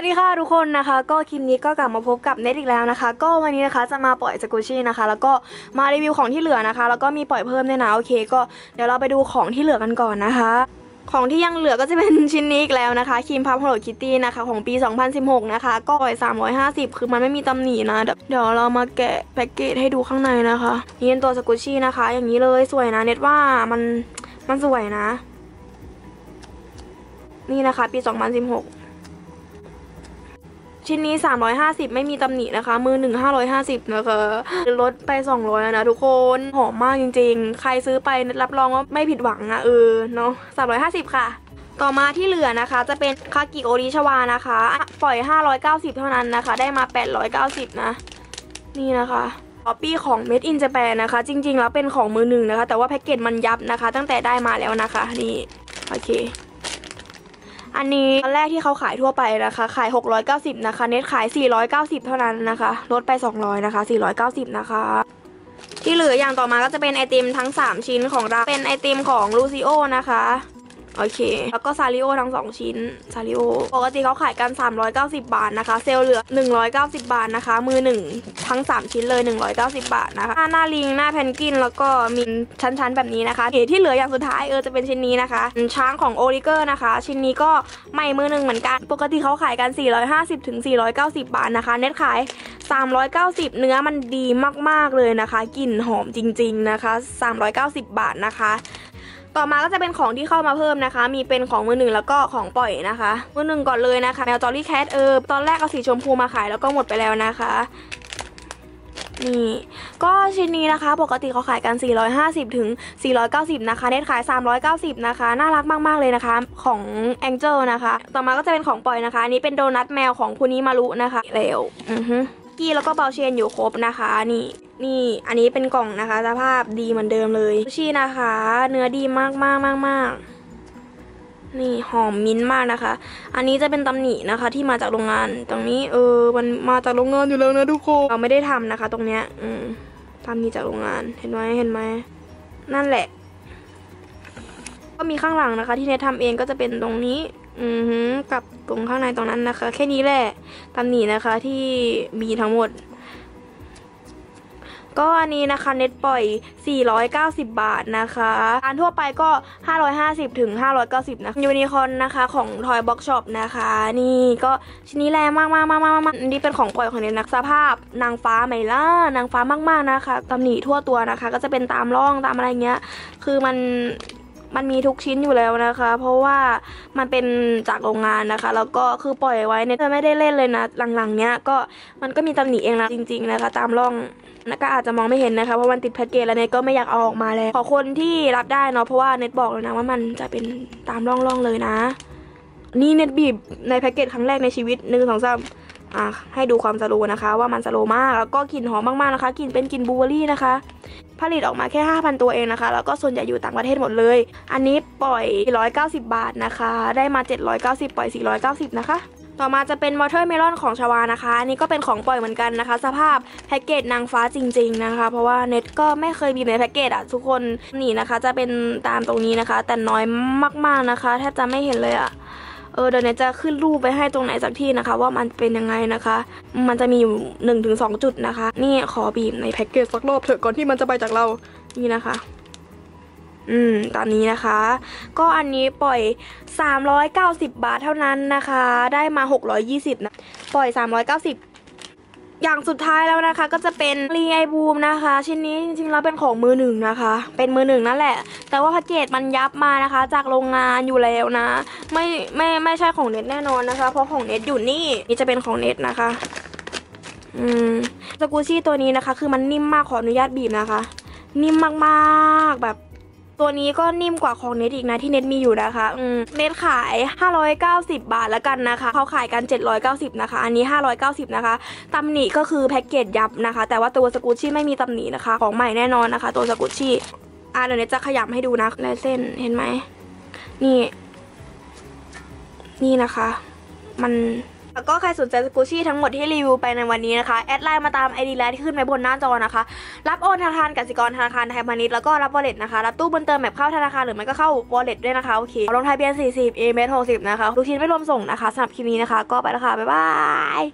สวัสดีค่ะทุกคนนะคะก็คลิปนี้ก็กลับมาพบกับเน็ตอีกแล้วนะคะ ก็วันนี้นะคะจะมาปล่อยสกูชี่นะคะ แล้วก็มารีวิวของที่เหลือนะคะ แล้วก็มีปล่อยเพิ่มด้วยนะโอเค ก็เดี๋ยวเราไปดูของที่เหลือกันก่อนนะคะ ของที่ยังเหลือก็จะเป็นชิ้นนี้อีกแล้วนะคะครีมพับ Hello Kitty นะคะของปี 2016 นะคะ ก็ปล่อย 350 คือมันไม่มีตำหนินะเดี๋ยวเดี๋ยวเรามาแกะแพ็กเกจให้ดูข้างในนะคะนี่เป็นตัวสกูชี่นะคะ อย่างนี้เลยสวยนะเน็ตว่ามันมันสวยนะ นี่นะคะ ปี 2016 ชิ้นนี้ 350 ไม่มีตำหนินะคะ มือหนึ่ง550 นะคะลดไป 200แล้วนะทุกคน หอมมากจริงๆ ใครซื้อไปรับรองว่าไม่ผิดหวังอะเออเนาะ350 ค่ะต่อมาที่เหลือนะคะจะเป็นคากิโอริชวานะคะอะปล่อย 590 เท่านั้นนะคะ ได้มา 890 นะ นี่นะคะคอปี้ของ Made in Japan นะคะ จริง ๆ แล้วเป็นของมือหนึ่งนะคะ แต่ว่าแพ็กเกจมันยับนะคะ ตั้งแต่ได้มาแล้วนะคะ นี่ โอเค อันนี้ตอนแรกที่เขาขายทั่วไปนะคะ ขาย 690 นะคะ เน็ตขาย 490 เท่านั้นนะคะ ลดไป 200 นะคะ 490 นะคะ ที่เหลืออย่างต่อมาก็จะเป็นไอติมทั้ง 3 ชิ้นของเราเป็นไอติมของลูซิโอนะคะ โอเค แล้วก็ซาริโอทั้ง 2 ชิ้นซาริโอปกติเขาขายกัน 390 บาทนะคะ เซลเหลือ 190 บาทนะคะ มือหนึ่งทั้ง 3 ชิ้นเลย 190 บาทนะคะหน้าหน้าลิง หน้าแพนกิน แล้วก็มีชั้นๆ แบบนี้นะคะโอเคที่เหลืออย่างสุดท้ายเออจะเป็นชิ้นนี้นะคะ ช้างของโอริเกอร์นะคะ ชิ้นนี้ก็ใหม่มือหนึ่งเหมือนกัน ปกติเขาขายกัน 450ถึง490 บาทนะคะ เน็ตขาย 390 เนื้อมันดีมากๆเลยนะคะ กลิ่นหอมจริง ๆนะคะ 390 บาทนะคะ ต่อมาก็จะเป็นของที่เข้ามาเพิ่มนะคะ มีเป็นของมือหนึ่งแล้วก็ของปล่อยนะคะ มือหนึ่งก่อนเลยนะคะ แมวจอรี่แคทเออตอนแรกเอาสีชมพูมาขายแล้วก็หมดไปแล้วนะคะนี่ก็ชิ้นนี้นะคะปกติเขาขายกัน 450 ถึง 490 นะคะเน็ตขาย 390 นะคะ น่ารักมาก ๆ เลยนะคะของ Angel นะคะ ต่อมาก็จะเป็นของปล่อยนะคะ อันนี้เป็นโดนัทแมวของคุณนิมารุนะคะ เร็ว อือฮึกี้แล้วก็เบลเชนอยู่ครบนะคะ นี่ นี่อันนี้เป็นกล่องนะคะ สภาพดีเหมือนเดิมเลยซูชินะคะ เนื้อดีมากมากมากมากนี่หอมมิ้นท์มากนะคะ อันนี้จะเป็นตำหนินะคะ ที่มาจากโรงงาน ตรงนี้เออมันมาจากโรงงานอยู่แล้วนะทุกคนเราไม่ได้ทำนะคะ ตรงเนี้ย อืมทำนี่จากโรงงานเห็นไหมเห็นไหมนั่นแหละ ก็มีข้างหลังนะคะ ที่เนททำเองก็จะเป็นตรงนี้ อือหือกับตรงข้างในตรงนั้นนะคะ แค่นี้แหละตำหนินะคะที่มีทั้งหมด ก็อันนี้นะคะเน็ตปล่อย 490 บาทนะคะอันทั่วไปก็ 550ถึง590นะคะยูนิคอนนะคะของทอยบ็อกช็อปนะคะ นี่ก็ชิ้นนี้แรงมากมากมากมากมากนี่เป็นของปล่อยของเน็ตนะสภาพ นางฟ้าไหมล่ะนางฟ้ามากๆนะคะตำหนิทั่วตัวนะคะ ก็จะเป็นตามร่องตามอะไรเงี้ย คือมัน มันมีทุกชิ้นอยู่แล้วนะคะ เพราะว่ามันเป็นจากโรงงานนะคะ แล้วก็คือปล่อยไว้เนี่ยไม่ได้เล่นเลยนะ หลังๆ เนี้ยก็มันก็มีตำหนิเองนะจริง ๆนะคะ ตามร่องนะก็อาจจะมองไม่เห็นนะคะเพราะมันติดแพ็กเกจแล้วเน็ตก็ไม่อยากเอาออกมาแล้วขอคนที่รับได้เนาะเพราะว่าเน็ตบอกเลยนะว่ามันจะเป็นตามร่องๆเลยนะ นี่เน็ตบีบในแพ็กเกจครั้งแรกในชีวิตหนึ่งสองสามอะให้ดูความสโลนะคะ ว่ามันสโลมากแล้วก็กลิ่นหอมมากๆนะคะกลิ่นเป็นกลิ่นบูเบอร์รี่นะคะ ผลิตออกมาแค่ 5,000 ตัวเองนะคะ แล้วก็ส่วนใหญ่อยู่ต่างประเทศหมดเลย อันนี้ปล่อย 190 บาทนะคะ ได้มา 790 ปล่อย 490 นะคะต่อมาจะเป็นวอเ e อร์เมลอนของชาวานะคะ อันนี้ก็เป็นของปล่อยเหมือนกันนะคะ สภาพแพ็กเกจนางฟ้าจริง ๆนะคะ เพราะว่าเน็ตก็ไม่เคยมีบในแพ็กเกจอะทุกคนนี่นะคะ จะเป็นตามตรงนี้นะคะ แต่น้อยมากๆนะคะ แทบจะไม่เห็นเลยอะ เออเดี๋ยวเนจะขึ้นรูปไปให้ตรงไหนสักที่นะคะ ว่ามันเป็นยังไงนะคะ มันจะมีอยู่1นถึงสจุดนะคะ นี่ขอบีบในแพ็กเกจสักรอบเถอะก่อนที่มันจะไปจากเรานี่นะคะอืม ตอนนี้นะคะ ก็อันนี้ปล่อย 390 บาทเท่านั้นนะคะ ได้มา 620นะ ปล่อย 390 อย่างสุดท้ายแล้วนะคะก็จะเป็นรีไอบูมนะคะ ชิ้นนี้จริงๆแล้วเป็นของมือหนึ่งนะคะ เป็นมือหนึ่งนั่นแหละ แต่ว่าแพ็กเกจมันยับมานะคะ จากโรงงานอยู่แล้วนะ ไม่ไม่ไม่ใช่ของเน็ตแน่นอนนะคะ เพราะของเน็ตอยู่นี่นี่จะเป็นของเน็ตนะคะอืมสกูชี่ตัวนี้นะคะ คือมันนิ่มมากขออนุญาตบีบนะคะ นิ่มมากๆแบบ ตัวนี้ก็นิ่มกว่าของเน็ตอีกนะที่เน็ตมีอยู่นะคะอืมเน็ตขาย 590 บาทแล้วกันนะคะเขาขายกัน 790 นะคะ อันนี้ 590 นะคะตำหนิก็คือแพ็กเกจยับนะคะ แต่ว่าตัวสกูชี่ไม่มีตำหนินะคะ ของใหม่แน่นอนนะคะ ตัวสกูชี่อะเดี๋ยวเน็ตจะขยำให้ดูนะลายเส้นเห็นไหมนี่ นี่นะคะ มัน แล้วก็ใครสนใจสกูชี่ทั้งหมดที่รีวิวไปในวันนี้นะคะ แอดไลน์มาตามไอดีไลน์ที่ขึ้นไว้บนหน้าจอนะคะ รับโอนธนาคารกสิกรธนาคารไทยพาณิชย์แล้วก็รับวอลเล็ตนะคะ รับตู้บนเติมแบบเข้าธนาคารหรือไม่ก็เข้าวอลเล็ตด้วยนะคะ โอเคลงทะเบียน40 a m 60นะคะทุกชิ้นไม่รวมส่งนะคะสำหรับคลิปนี้นะคะ ก็ไปแล้วค่ะบ๊ายบาย